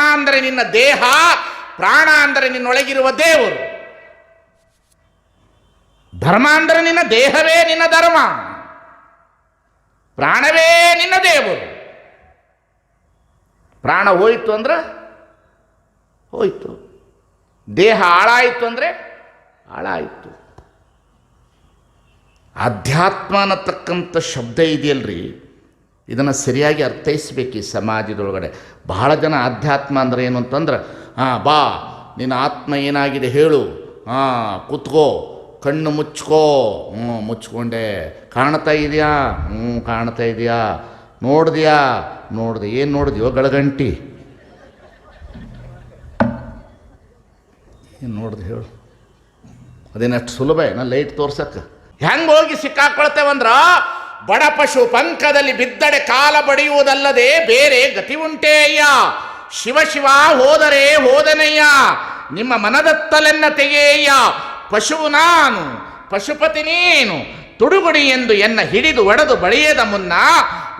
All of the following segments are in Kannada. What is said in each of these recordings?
ಅಂದರೆ ನಿನ್ನ ದೇಹ, ಪ್ರಾಣ ಅಂದರೆ ನಿನ್ನೊಳಗಿರುವ ದೇವರು. ಧರ್ಮ ಅಂದರೆ ನಿನ್ನ ದೇಹವೇ ನಿನ್ನ ಧರ್ಮ. ಪ್ರಾಣವೇ ನಿನ್ನ ದೇವರು. ಪ್ರಾಣ ಹೋಯಿತು ಅಂದ್ರೆ ಹೋಯಿತು. ದೇಹ ಹಾಳಾಯಿತು ಅಂದರೆ ಹಾಳಾಯಿತು. ಅಧ್ಯಾತ್ಮ ಅನ್ನತಕ್ಕಂಥ ಶಬ್ದ ಇದೆಯಲ್ರಿ. ಇದನ್ನು ಸರಿಯಾಗಿ ಅರ್ಥೈಸ್ಬೇಕು ಈ ಸಮಾಜದೊಳಗಡೆ. ಬಹಳ ಜನ ಅಧ್ಯಾತ್ಮ ಅಂದ್ರೆ ಏನು ಅಂತಂದ್ರೆ, ಹಾಂ, ಬಾ, ನಿನ್ನ ಆತ್ಮ ಏನಾಗಿದೆ ಹೇಳು. ಹಾಂ, ಕೂತ್ಕೋ, ಕಣ್ಣು ಮುಚ್ಕೋ. ಹ್ಞೂ, ಮುಚ್ಕೊಂಡೆ. ಕಾಣ್ತಾ ಇದೆಯಾ? ಹ್ಞೂ, ಕಾಣ್ತಾ ಇದೆಯಾ? ನೋಡಿದ್ಯಾ? ನೋಡ್ದೆ. ಏನು ನೋಡಿದ್ಯೋ ಗಳಗಂಟಿ. ಏನು ನೋಡ್ದೆ ಹೇಳು. ಅದೇನಷ್ಟು ಸುಲಭ ಏನ ಲೈಟ್ ತೋರ್ಸಕ್ಕೆ. ಹೆಂಗೆ ಹೋಗಿ ಸಿಕ್ಕಾಕೊಳ್ತೇವಂದ್ರ ಬಡ ಪಶು ಪಂಕದಲ್ಲಿ ಬಿದ್ದಡೆ ಕಾಲ ಬಡಿಯುವುದಲ್ಲದೆ ಬೇರೆ ಗತಿ ಉಂಟೇಯ್ಯ ಶಿವ ಶಿವ ಹೋದರೆ ಹೋದನಯ್ಯ. ನಿಮ್ಮ ಮನದತ್ತಲೆನ್ನ ತೆಗೆಯ ಪಶುವು ನಾನು, ಪಶುಪತಿ ನೀನು, ತುಡುಗುಡಿ ಎಂದು ಎನ್ನ ಹಿಡಿದು ಒಡೆದು ಬಳಿಯದ ಮುನ್ನ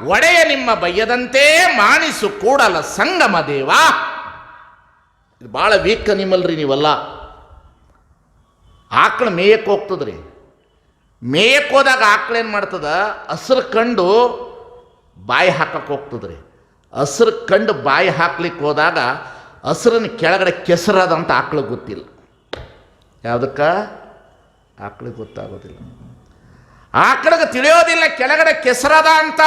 ಒಡೆಯ ನಿಮ್ಮ ಬಯ್ಯದಂತೆ ಮಾಣಿಸು ಕೂಡಲ ಸಂಗಮ ದೇವ. ಬಹಳ ಭಾಳ ವೀಕ್ ನಿಮ್ಮಲ್ರಿ ನೀವಲ್ಲ. ಆಕಳು ಮೇಯಕ್ಕೆ ಹೋಗ್ತದ್ರಿ. ಮೇಯಕ್ಕೆ ಹೋದಾಗ ಆಕಳು ಏನು ಮಾಡ್ತದ? ಹಸ್ರು ಕಂಡು ಬಾಯಿ ಹಾಕಕ್ಕೆ ಹೋಗ್ತದ್ರಿ. ಹಸ್ರು ಕಂಡು ಬಾಯಿ ಹಾಕ್ಲಿಕ್ಕೆ ಹೋದಾಗ ಹಸ್ರನ್ನ ಕೆಳಗಡೆ ಕೆಸರದ ಅಂತ ಆಕಳಿಗೆ ಗೊತ್ತಿಲ್ಲ. ಯಾವುದಕ್ಕೆ? ಆಕಳಿಗೆ ಗೊತ್ತಾಗೋದಿಲ್ಲ. ಆಕಳಿಗೆ ತಿಳಿಯೋದಿಲ್ಲ, ಕೆಳಗಡೆ ಕೆಸರದ ಅಂತ.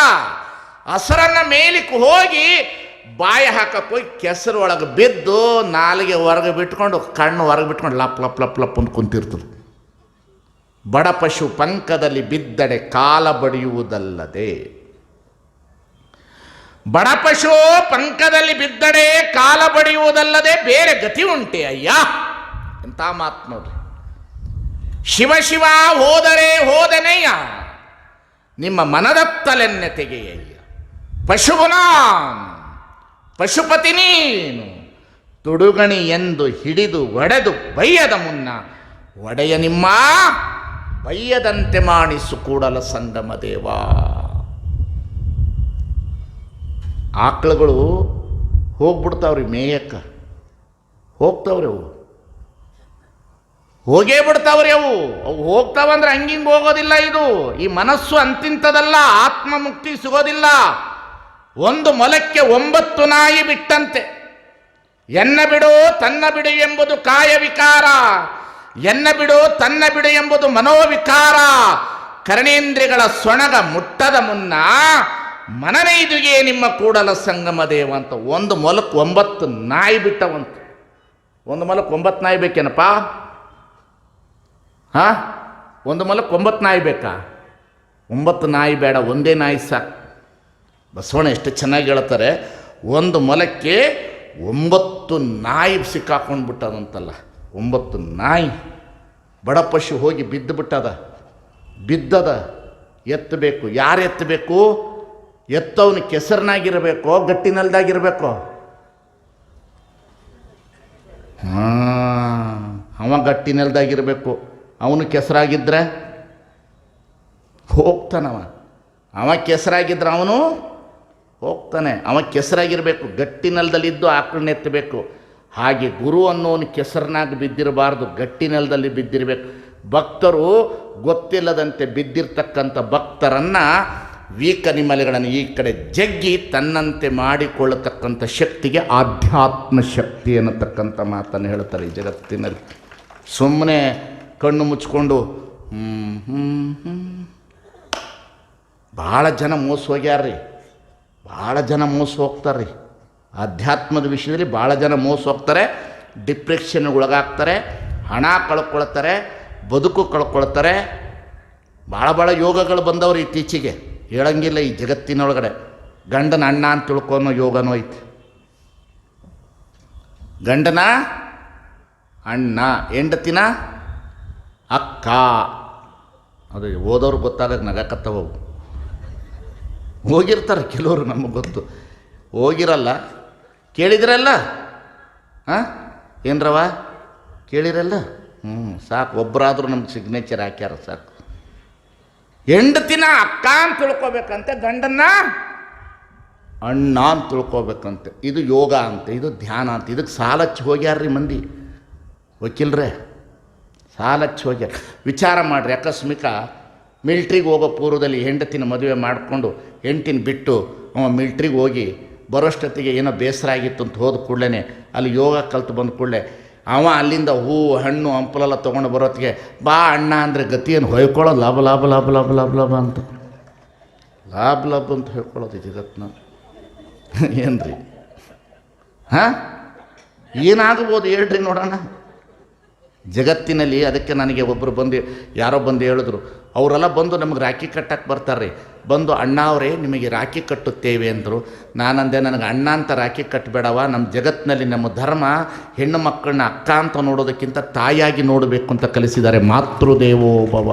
ಹಸ್ರನ್ನ ಮೇಲಿಕ್ಕೆ ಹೋಗಿ ಬಾಯಿ ಹಾಕಕ್ಕೆ ಹೋಗಿ ಕೆಸರು ಒಳಗೆ ಬಿದ್ದು ನಾಲಿಗೆ ಹೊರಗೆ ಬಿಟ್ಕೊಂಡು, ಕಣ್ಣು ಹೊರಗೆ ಬಿಟ್ಕೊಂಡು ಲಪ್ ಲಪ್ ಲಪ್ ಲಪ್ ಅಂತ ಕುಂತಿರ್ತದೆ. ಬಡ ಪಶು ಪಂಕದಲ್ಲಿ ಬಿದ್ದಡೆ ಕಾಲ ಬಡಿಯುವುದಲ್ಲದೆ. ಬಡಪಶು ಪಂಕದಲ್ಲಿ ಬಿದ್ದಡೆ ಕಾಲ ಬಡಿಯುವುದಲ್ಲದೆ ಬೇರೆ ಗತಿ ಉಂಟೆ ಅಯ್ಯ. ಎಂತ ಮಾತು ನೋಡ್ರಿ. ಶಿವ ಶಿವ ಹೋದರೆ ಹೋದನೆಯ. ನಿಮ್ಮ ಮನದತ್ತಲೆನ್ನೆ ತೆಗೆಯಯ್ಯ. ನಾನು, ಪಶುಪತಿ ನೀನು, ತುಡುಗಣಿ ಎಂದು ಹಿಡಿದು ಒಡೆದು ಬೈಯದ ಮುನ್ನ ಒಡೆಯ ನಿಮ್ಮ ಬೈಯದಂತೆ ಮಾಡಿಸು ಕೂಡಲ ಸಂಗಮ ದೇವ. ಆಕಳುಗಳು ಹೋಗ್ಬಿಡ್ತಾವ್ರಿ ಮೇಯಕ್ಕ. ಹೋಗ್ತಾವ್ರಿ ಅವು. ಹೋಗೇ ಬಿಡ್ತಾವ್ರಿ ಅವು. ಅವು ಹೋಗ್ತಾವಂದ್ರೆ ಹಂಗಿಂಗ್ ಹೋಗೋದಿಲ್ಲ ಇದು. ಈ ಮನಸ್ಸು ಅಂತಿಂತದಲ್ಲ ಆತ್ಮ ಮುಕ್ತಿ ಸಿಗೋದಿಲ್ಲ. ಒಂದು ಮೊಲಕ್ಕೆ ಒಂಬತ್ತು ನಾಯಿ ಬಿಟ್ಟಂತೆ. ಎನ್ನ ಬಿಡು ತನ್ನ ಬಿಡು ಎಂಬುದು ಕಾಯ ವಿಕಾರ ಎನ್ನ ಬಿಡು ತನ್ನ ಬಿಡು ಎಂಬುದು ಮನೋವಿಕಾರ. ಕರ್ಣೇಂದ್ರಿಗಳ ಸೊಣಗ ಮುಟ್ಟದ ಮುನ್ನ ಮನನೈದುಗೆ ನಿಮ್ಮ ಕೂಡಲ ಸಂಗಮ ದೇವ ಅಂತ ಒಂದು ಮೊಲಕ್ಕೆ ಒಂಬತ್ತು ನಾಯಿ ಬಿಟ್ಟವಂತ. ಒಂದು ಮೊಲಕ್ ಒಂಬತ್ತು ನಾಯಿ ಬೇಕೇನಪ್ಪ? ಹಾ? ಒಂದು ಮೊಲಕ್ಕೆ ಒಂಬತ್ತು ನಾಯಿ ಬೇಕಾ? ಒಂಬತ್ತು ನಾಯಿ ಬೇಡ, ಒಂದೇ ನಾಯಿ ಸಾಕು. ಬಸವಣ್ಣ ಎಷ್ಟು ಚೆನ್ನಾಗಿ ಹೇಳ್ತಾರೆ, ಒಂದು ಮೊಲಕ್ಕೆ ಒಂಬತ್ತು ನಾಯಿ ಸಿಕ್ಕಾಕೊಂಡು ಬಿಟ್ಟದಂತಲ್ಲ ಒಂಬತ್ತು ನಾಯಿ ಬಡ ಪಶು ಹೋಗಿ ಬಿದ್ದು ಬಿಟ್ಟದ. ಬಿದ್ದದ. ಎತ್ತಬೇಕು. ಯಾರು ಎತ್ತಬೇಕು? ಎತ್ತವನು ಕೆಸರಿನಾಗಿರಬೇಕೋ? ಗಟ್ಟಿನಲ್ದಾಗಿರಬೇಕೋ? ಹಾಂ, ಅವ ಗಟ್ಟಿ ನೆಲದಾಗಿರಬೇಕು ಅವನು ಕೆಸರಾಗಿದ್ದರೆ ಹೋಗ್ತಾನವ. ಅವ ಕೆಸರಾಗಿದ್ರೆ ಅವನು ಹೋಗ್ತಾನೆ. ಅವ ಕೆಸರಾಗಿರಬೇಕು. ಗಟ್ಟಿ ನೆಲದಲ್ಲಿದ್ದು ಆಕಳನ್ನ ಎತ್ತಬೇಕು. ಹಾಗೆ ಗುರು ಅನ್ನೋನು ಕೆಸರಿನಾಗ ಬಿದ್ದಿರಬಾರ್ದು, ಗಟ್ಟಿ ನೆಲದಲ್ಲಿ ಬಿದ್ದಿರಬೇಕು. ಭಕ್ತರು ಗೊತ್ತಿಲ್ಲದಂತೆ ಬಿದ್ದಿರ್ತಕ್ಕಂಥ ಭಕ್ತರನ್ನು ವೀಕನಿಮಲೆಗಳನ್ನು ಈ ಕಡೆ ಜಗ್ಗಿ ತನ್ನಂತೆ ಮಾಡಿಕೊಳ್ಳತಕ್ಕಂಥ ಶಕ್ತಿಗೆ ಆಧ್ಯಾತ್ಮ ಶಕ್ತಿ ಅನ್ನತಕ್ಕಂಥ ಮಾತನ್ನು ಹೇಳ್ತಾರೆ ಈ ಜಗತ್ತಿನಲ್ಲಿ. ಸುಮ್ಮನೆ ಕಣ್ಣು ಮುಚ್ಕೊಂಡು. ಭಾಳ ಜನ ಮೋಸ ಹೋಗ್ಯಾರ್ರಿ. ಭಾಳ ಜನ ಮೋಸ ಹೋಗ್ತಾರೆ ರೀ ಅಧ್ಯಾತ್ಮದ ವಿಷಯದಲ್ಲಿ ಭಾಳ ಜನ ಮೋಸ ಹೋಗ್ತಾರೆ ಡಿಪ್ರೆಷನ್ಗೆ ಒಳಗಾಗ್ತಾರೆ, ಹಣ ಕಳ್ಕೊಳ್ತಾರೆ, ಬದುಕು ಕಳ್ಕೊಳ್ತಾರೆ. ಭಾಳ ಭಾಳ ಯೋಗಗಳು ಬಂದವರು ಇತ್ತೀಚೆಗೆ. ಹೇಳಂಗಿಲ್ಲ ಈ ಜಗತ್ತಿನೊಳಗಡೆ. ಗಂಡನ ಅಣ್ಣ ಅಂತ ತಿಳ್ಕೊನೋ ಯೋಗನೂ ಐತೆ. ಗಂಡನ ಅಣ್ಣ, ಹೆಂಡತಿನ ಅಕ್ಕ. ಅದು ಓದೋರು ಗೊತ್ತಾದಾಗ ನಗಕತ್ತವು. ಹೋಗಿರ್ತಾರೆ ಕೆಲವರು ನಮಗೆ ಗೊತ್ತು. ಹೋಗಿರಲ್ಲ. ಕೇಳಿದ್ರಲ್ಲ? ಹಾಂ? ಏನ್ರವ ಕೇಳಿರಲ್ಲ? ಹ್ಞೂ ಸಾಕು. ಒಬ್ಬರಾದರೂ ನಮ್ಗೆ ಸಿಗ್ನೇಚರ್ ಹಾಕ್ಯಾರ, ಸಾಕು. ಹೆಂಡತಿನ ಅಕ್ಕ ಅಂತ ತಿಳ್ಕೊಬೇಕಂತೆ, ಗಂಡನ್ನ ಅಣ್ಣ ಅಂತ ತಿಳ್ಕೊಬೇಕಂತೆ. ಇದು ಯೋಗ ಅಂತ, ಇದು ಧ್ಯಾನ ಅಂತ. ಇದಕ್ಕೆ ಸಾಲ ಹಚ್ಚಿ ಹೋಗ್ಯಾರ್ರಿ ಮಂದಿ. ವಕೀಲ್ರೆ ಸಾಲ ಹಚ್ಚಿ ಹೋಗ್ಯಾರ. ವಿಚಾರ ಮಾಡಿರಿ, ಆಕಸ್ಮಿಕ ಮಿಲ್ಟ್ರಿಗೆ ಹೋಗೋ ಪೂರ್ವದಲ್ಲಿ ಹೆಂಡತಿನ ಮದುವೆ ಮಾಡಿಕೊಂಡು ಹೆಂಡತಿನ ಬಿಟ್ಟು ಅವ ಮಿಲ್ಟ್ರಿಗೆ ಹೋಗಿ ಬರೋಷ್ಟೊತ್ತಿಗೆ ಏನೋ ಬೇಸರ ಆಗಿತ್ತು ಅಂತ ಹೋದ ಕೂಡಲೇ ಅಲ್ಲಿ ಯೋಗ ಕಲ್ತು ಬಂದ ಕೂಡಲೇ, ಅವ ಅಲ್ಲಿಂದ ಹೂ, ಹಣ್ಣು, ಹಂಪಲೆಲ್ಲ ತೊಗೊಂಡು ಬರೋತ್ತಿಗೆ, ಬಾ ಅಣ್ಣ ಅಂದರೆ ಗತಿಯನ್ನು ಹೊಯ್ಕೊಳ್ಳೋದು, ಲಾಭ ಲಾಭ ಲಾಭ ಲಾಭ ಲಾಭ ಲಾಭ ಅಂತ. ಲಾಭ ಲಾಭ ಅಂತ ಹೇಳ್ಕೊಳ್ಳೋದು ನಾನು ಏನು ರೀ ಹಾಂ? ಏನಾಗ್ಬೋದು ಹೇಳ್ರಿ ನೋಡೋಣ. ಜಗತ್ತಿನಲ್ಲಿ ಅದಕ್ಕೆ ನನಗೆ ಒಬ್ಬರು ಬಂದು, ಯಾರೋ ಬಂದು ಹೇಳಿದ್ರು, ಅವರೆಲ್ಲ ಬಂದು ನಮಗೆ ರಾಖಿ ಕಟ್ಟಕ್ಕೆ ಬರ್ತಾರೆ ಬಂದು ಅಣ್ಣ ಅವರೇ ನಿಮಗೆ ರಾಖಿ ಕಟ್ಟುತ್ತೇವೆ ಅಂದರು. ನಾನಂದೆ, ನನಗೆ ಅಣ್ಣ ಅಂತ ರಾಖಿ ಕಟ್ಟಬೇಡವ. ನಮ್ಮ ಜಗತ್ತಿನಲ್ಲಿ ನಮ್ಮ ಧರ್ಮ ಹೆಣ್ಣು ಮಕ್ಕಳನ್ನ ಅಕ್ಕ ಅಂತ ನೋಡೋದಕ್ಕಿಂತ ತಾಯಿಯಾಗಿ ನೋಡಬೇಕು ಅಂತ ಕಲಿಸಿದ್ದಾರೆ ಮಾತೃದೇವೋ ಭವ.